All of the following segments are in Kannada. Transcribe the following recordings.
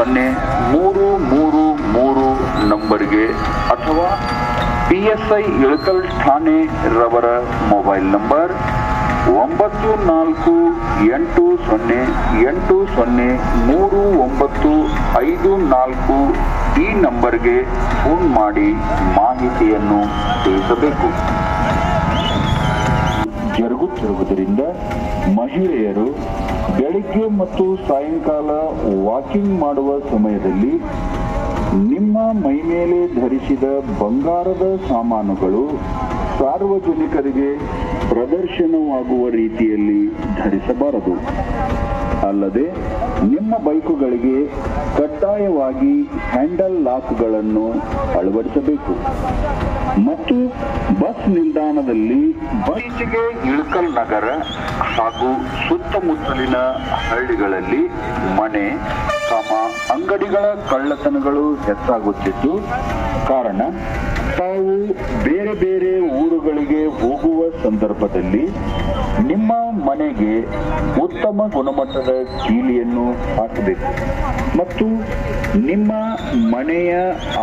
ಸೊನ್ನೆ ಮೂರು ಮೂರು ಮೂರು ನಂಬರ್ಗೆ ಅಥವಾ ಪಿ ಎಸ್ ಐ ಇಳಕಲ್ ಠಾಣೆ ರವರ ಮೊಬೈಲ್ ನಂಬರ್ ಒಂಬತ್ತು ನಾಲ್ಕು ಎಂಟು ಸೊನ್ನೆ ಎಂಟು ಸೊನ್ನೆ ಮೂರು ಒಂಬತ್ತು ಐದು ನಾಲ್ಕು ಈ ನಂಬರ್ಗೆ ಫೋನ್ ಮಾಡಿ ಮಾಹಿತಿಯನ್ನು ತಿಳಿಸಬೇಕು. ಜರುಗುತ್ತಿರುವುದರಿಂದ ಮಹಿಳೆಯರು ಬೆಳಿಗ್ಗೆ ಮತ್ತು ಸಾಯಂಕಾಲ ವಾಕಿಂಗ್ ಮಾಡುವ ಸಮಯದಲ್ಲಿ ನಿಮ್ಮ ಮೈಮೇಲೆ ಧರಿಸಿದ ಬಂಗಾರದ ಸಾಮಾನುಗಳು ಸಾರ್ವಜನಿಕರಿಗೆ ಪ್ರದರ್ಶನವಾಗುವ ರೀತಿಯಲ್ಲಿ ಧರಿಸಬಾರದು. ಅಲ್ಲದೆ ನಿಮ್ಮ ಬೈಕುಗಳಿಗೆ ಕಡ್ಡಾಯವಾಗಿ ಹ್ಯಾಂಡಲ್ ಲಾಕ್ಗಳನ್ನು ಅಳವಡಿಸಬೇಕು. ಮತ್ತು ಬಸ್ ನಿಲ್ದಾಣದಲ್ಲಿ ಬೈಸಿಗೆ ಇಳಕಲ್ ನಗರ ಹಾಗೂ ಸುತ್ತಮುತ್ತಲಿನ ಹಳ್ಳಿಗಳಲ್ಲಿ ಮನೆ, ತಮ್ಮ ಅಂಗಡಿಗಳ ಕಳ್ಳತನಗಳು ಹೆಚ್ಚಾಗುತ್ತಿದ್ದು, ಕಾರಣ ತಾವು ಬೇರೆ ಬೇರೆ ಊರುಗಳಿಗೆ ಹೋಗುವ ಸಂದರ್ಭದಲ್ಲಿ ನಿಮ್ಮ ಮನೆಗೆ ಉತ್ತಮ ಗುಣಮಟ್ಟದ ಚೀಲಿಯನ್ನು ಹಾಕಬೇಕು. ಮತ್ತು ನಿಮ್ಮ ಮನೆಯ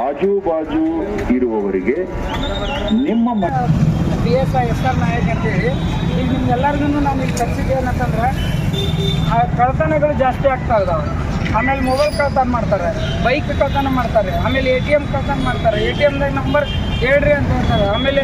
ಆಜುಬಾಜು ಇರುವವರಿಗೆ ನಿಮ್ಮ B S I S R Nayak ಅಂತೇಳಿ, ಈಗ ನಿಮ್ಗೆಲ್ಲರಿಗೂ ನಾವು ಇಲ್ಲಿ ಕರ್ಸಿದ್ದು ಏನಂತಂದ್ರೆ, ಆ ಕಳ್ತನಗಳು ಜಾಸ್ತಿ ಆಗ್ತಾ ಇದಾವೆ. ಆಮೇಲೆ ಮೊಬೈಲ್ ಕಳ್ತನ ಮಾಡ್ತಾರೆ ಬೈಕ್ ಕಳ್ತನ ಮಾಡ್ತಾರೆ, ಆಮೇಲೆ ಎ ಟಿ ಎಂ ಕಳ್ತನ ಮಾಡ್ತಾರೆ. ಎ ಟಿ ಎಮ್ದಾಗ ನಂಬರ್ ಹೇಳ್ರಿ ಅಂತ ಹೇಳ್ತಾರೆ. ಆಮೇಲೆ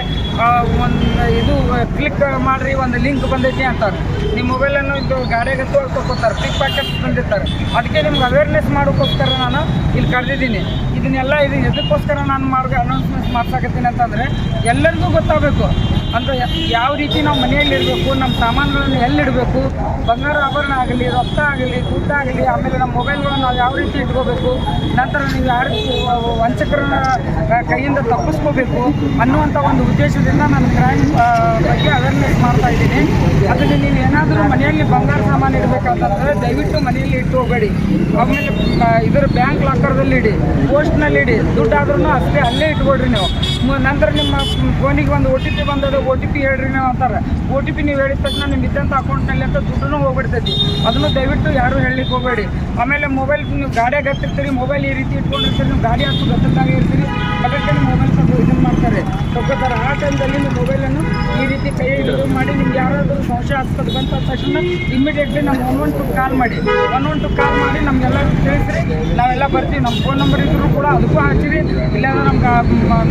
ಒಂದು ಇದು ಕ್ಲಿಕ್ ಮಾಡಿರಿ, ಒಂದು ಲಿಂಕ್ ಬಂದೈತಿ ಅಂತಾರೆ ನಿಮ್ಮ ಮೊಬೈಲನ್ನು ಇದು ಗಾಡಿಯಾಗ ತೋರ್ಸ್ಕೊತಾರೆ ಪಿಕ್ ಪ್ಯಾಕೆಟ್ ಬಂದಿರ್ತಾರೆ. ಅದಕ್ಕೆ ನಿಮ್ಗೆ ಅವೇರ್ನೆಸ್ ಮಾಡೋಕ್ಕೋಸ್ಕರ ನಾನು ಇಲ್ಲಿ ಕರೆದಿದ್ದೀನಿ. ಇದನ್ನೆಲ್ಲ ಇದು ಎದಕ್ಕೋಸ್ಕರ ನಾನು ಮಾರ್ಗ ಅನೌನ್ಸ್ಮೆಂಟ್ ಮಾಡ್ಸಕತ್ತೀನಿ ಅಂತಂದರೆ ಎಲ್ಲರಿಗೂ ಗೊತ್ತಾಗಬೇಕು. ಅಂದರೆ ಯಾವ ರೀತಿ ನಾವು ಮನೆಯಲ್ಲಿ ಇರಬೇಕು, ನಮ್ಮ ಸಾಮಾನುಗಳನ್ನು ಎಲ್ಲಿಡಬೇಕು, ಬಂಗಾರ ಆಭರಣ ಆಗಲಿ, ರಕ್ತ ಆಗಲಿ ದುಡ್ಡು ಆಗಲಿ, ಆಮೇಲೆ ನಮ್ಮ ಮೊಬೈಲ್ಗಳನ್ನು ನಾವು ಯಾವ ರೀತಿ ಇಟ್ಕೋಬೇಕು, ನಂತರ ನೀವು ಯಾರು ವಂಚಕರನ್ನ ಕೈಯಿಂದ ತಪ್ಪಿಸ್ಕೋಬೇಕು ಅನ್ನುವಂಥ ಒಂದು ಉದ್ದೇಶದಿಂದ ನಾನು ಕ್ರೈಮ್ ಬಗ್ಗೆ ಅವೇರ್ನೆಸ್ ಮಾಡ್ತಾ ಇದ್ದೀನಿ. ಅದರಲ್ಲಿ ನೀವು ಏನಾದರೂ ಮನೆಯಲ್ಲಿ ಬಂಗಾರ ಸಾಮಾನು ಇಡಬೇಕಂತಂದರೆ ದಯವಿಟ್ಟು ಮನೆಯಲ್ಲಿ ಇಟ್ಟು ಹೋಗಬೇಡಿ. ಆಮೇಲೆ ಇದರ ಬ್ಯಾಂಕ್ ಲಾಕರ್ದಲ್ಲಿ ಇಡಿ ಪೋಸ್ಟ್ನಲ್ಲಿ ಇಡಿ ದುಡ್ಡಾದ್ರೂ ಅಷ್ಟೇ ಅಲ್ಲೇ ಇಟ್ಕೊಡ್ರಿ ನೀವು. ನಂತರ ನಿಮ್ಮ ಫೋನಿಗೆ ಒಂದು ಒ ಟಿ ಪಿ ಬಂದದ ಒ ಟಿ ಪಿ ಹೇಳ್ರಿ ನೀವು ಅಂತಾರೆ. ಒ ಟಿ ಪಿ ನೀವು ಹೇಳಿದ ತಕ್ಷಣ ನಿಮ್ಮ ಇದ್ದಂಥ ಅಕೌಂಟ್ನಲ್ಲಿ ಅಂತ ದುಡ್ಡು ಹೋಗ್ಬಿಡ್ತೈತಿ. ಅದನ್ನು ದಯವಿಟ್ಟು ಯಾರು ಹೇಳಲಿಕ್ಕೆ ಹೋಗಬೇಡಿ. ಆಮೇಲೆ ಮೊಬೈಲ್ ನೀವು ಗಾಡಿಯಾಗ ಹತ್ತಿರ್ತೀರಿ ಮೊಬೈಲ್ ಈ ರೀತಿ ಇಟ್ಕೊಂಡಿರ್ತೀರಿ, ನೀವು ಗಾಡಿ ಹತ್ತು ಗದ್ದಲ್ದಾಗ ಇರ್ತೀರಿ. ಅದಕ್ಕೆ ಮೊಬೈಲ್ ಸ್ವಲ್ಪ ಇದನ್ನು ಮಾಡ್ತಾರೆ. ತಗೋತಾರೆ ಆ ಟೈಮ್ದಲ್ಲಿ ನಿಮ್ಮ ಮೊಬೈಲನ್ನು ಈ ರೀತಿ ಕೈ ಹಿಡಿದು ಮಾಡಿ ನಿಮ್ಗೆ ಯಾರಾದರೂ ಸಂಶಯ ಆಗ್ತದೆ ಬಂತ ತಕ್ಷಣ ಇಮಿಡಿಯೇಟ್ಲಿ ನಮ್ಮ ಒನ್ ಒನ್ ಟು ಕಾಲ್ ಮಾಡಿ. ಒನ್ ಒನ್ ಟು ಕಾಲ್ ಮಾಡಿ ನಮಗೆಲ್ಲ ನಾವೆಲ್ಲ ಬರ್ತೀವಿ. ನಮ್ಮ ಫೋನ್ ನಂಬರ್ ಇದ್ರೂ ಕೂಡ ಅದಕ್ಕೂ ಹಾಕ್ತೀವಿ ಇಲ್ಲಾಂದ್ರೆ ನಮ್ಗೆ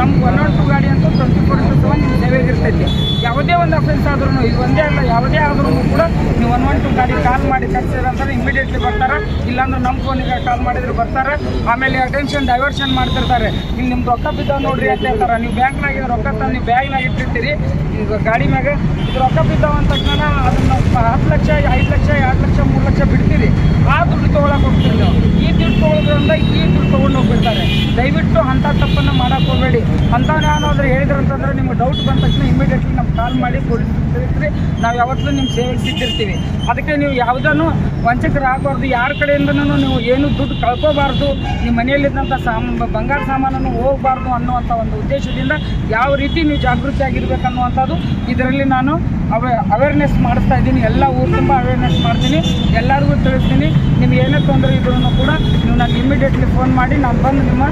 ನಮ್ಗೆ ಒನ್ ಒನ್ ಟು ಗಾಡಿ ಅಂತ ಟ್ವೆಂಟಿ ಫೋರ್ ಇಂಟು ಸೆವೆನ್ ನಿಮ್ಮ ಸೇವೆಗೆ ಇರ್ತೈತಿ. ಯಾವುದೇ ಒಂದು ಅಫೆನ್ಸ್ ಆದ್ರೂ ಇದು ಒಂದೇ ಅಲ್ಲ, ಯಾವುದೇ ಆದ್ರೂ ಕೂಡ ನೀವು ಒನ್ ಒನ್ ಟು ಗಾಡಿ ಕಾಲ್ ಮಾಡಿ ಕರ್ಸಿದ್ರೆ ಅಂತಾರೆ ಇಮಿಡಿಯೇಟ್ಲಿ ಬರ್ತಾರೆ. ಇಲ್ಲಾಂದ್ರೆ ನಮ್ಮ ಫೋನಿಗೆ ಕಾಲ್ ಮಾಡಿದ್ರೆ ಬರ್ತಾರೆ. ಆಮೇಲೆ ಅಟೆನ್ಷನ್ ಡೈವರ್ಷನ್ ಮಾಡ್ತಿರ್ತಾರೆ. ಇಲ್ಲಿ ನಿಮ್ದು ರೊಕ್ಕ ಬಿದ್ದಾವೆ ನೋಡ್ರಿ ಅಂತ ಹೇಳ್ತಾರೆ. ನೀವು ಬ್ಯಾಂಕ್ನಾಗ ರೊಕ್ಕ ತಂದು ನೀವು ಬ್ಯಾಗ್ನಾಗ ಇಟ್ಟಿರ್ತೀರಿ. ಈಗ ಗಾಡಿ ಮ್ಯಾಗ ಇದು ರೊಕ್ಕ ಬಿದ್ದಾವ ಅಂದ ತಕ್ಷಣ ಅದನ್ನ ಹತ್ತು ಲಕ್ಷ, ಐದು ಲಕ್ಷ, ಎರಡು ಲಕ್ಷ, ಮೂರು ಲಕ್ಷ ಬಿಡ್ತೀರಿ. ಆ ದುಡ್ಡು ತೊಗೊಳಕ್ಕೆ ಹೋಗ್ತೀರಿ ನಾವು. ಈ ದುಡ್ಡು ತೊಗೊಳೋದ್ರಿಂದ ಈ ದುಡ್ಡು ತೊಗೊಂಡು ಹೋಗ್ಬಿಡ್ತಾರೆ. ದಯವಿಟ್ಟು ಅಂಥ ತಪ್ಪನ್ನು ಮಾಡಕ್ಕೆ ಹೋಗಬೇಡಿ. ಅಂಥವ್ರು ಹೇಳಿದ್ರು ಅಂತಂದ್ರೆ ನಿಮ್ಗೆ ಡೌಟ್ ಬಂದ ತಕ್ಷಣ ಇಮಿಡಿಯೇಟ್ಲಿ ನಮ್ಗೆ ಕಾಲ್ ಮಾಡಿ ಪೊಲೀಸ್ ತಿಳಿಸ್ರಿ ನಾವು ಯಾವತ್ತೂ ನಿಮ್ಮ ಸೇವೆಗೆ ಸಿಕ್ಕಿರ್ತೀವಿ. ಅದಕ್ಕೆ ನೀವು ಯಾವುದನ್ನು ವಂಚಕರಾಗಬಾರ್ದು ಯಾರ ಕಡೆಯಿಂದನೂ ನೀವು ಏನು ದುಡ್ಡು ಕಳ್ಕೋಬಾರ್ದು ನಿಮ್ಮ ಮನೆಯಲ್ಲಿದ್ದಂಥ ಸಾಮ, ಬಂಗಾರ ಸಾಮಾನನ್ನು ಹೋಗಬಾರ್ದು ಅನ್ನುವಂಥ ಒಂದು ಉದ್ದೇಶದಿಂದ ಯಾವ ರೀತಿ ನೀವು ಜಾಗೃತಿ ಆಗಿರ್ಬೇಕು ಅನ್ನುವಂಥದ್ದು ಇದರಲ್ಲಿ ನಾನು ಅವೆ ಅವೇರ್ನೆಸ್ ಮಾಡಿಸ್ತಾ ಇದ್ದೀನಿ. ಎಲ್ಲ ಊರು ತುಂಬ ಅವೇರ್ನೆಸ್ ಮಾಡ್ತೀನಿ. ಎಲ್ಲರಿಗೂ ತಿಳಿಸ್ತೀನಿ. ನಿಮ್ಗೆ ಏನೇ ತೊಂದರೆ ಇದ್ರೂ ಕೂಡ ನೀವು ನನಗೆ ಇಮಿಡಿಯೇಟ್ಲಿ ಫೋನ್ ಮಾಡಿ, ನಾನು ಬಂದು ನಿಮ್ಮ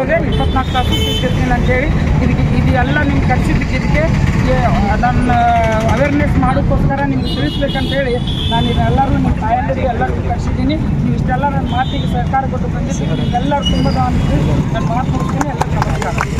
ಸೇವೆಗೆ ಇಪ್ಪತ್ನಾಲ್ಕು ತಾಸು ಸಿಗ್ತಿರ್ತೀನಿ ಅಂತೇಳಿ. ಇದಕ್ಕೆ ಇದು ಎಲ್ಲ ನಿಮ್ಗೆ ಇದಕ್ಕೆ ಅದನ್ನು ಅವೇರ್ನೆಸ್ ಮಾಡೋಕ್ಕೋಸ್ಕರ ನಿಮ್ಗೆ ತಿಳಿಸ್ಬೇಕಂತೇಳಿ ನಾನು ಇದೆಲ್ಲರೂ ನಿಮ್ಮ ತಾಯಂದಿರಿಗೆ ಎಲ್ಲರಿಗೂ ಕರ್ಸಿದ್ದೀನಿ. ನೀವು ಇಷ್ಟೆಲ್ಲ ನನ್ನ ಮಾತಿಗೆ ಸರ್ಕಾರ ಕೊಟ್ಟು ಬಂದಿದ್ದೀನಿ ಎಲ್ಲರೂ ತುಂಬ ನಾನು ಮಾತು ಕೊಡ್ತೀನಿ ಎಲ್ಲ ನಮಸ್ಕಾರ.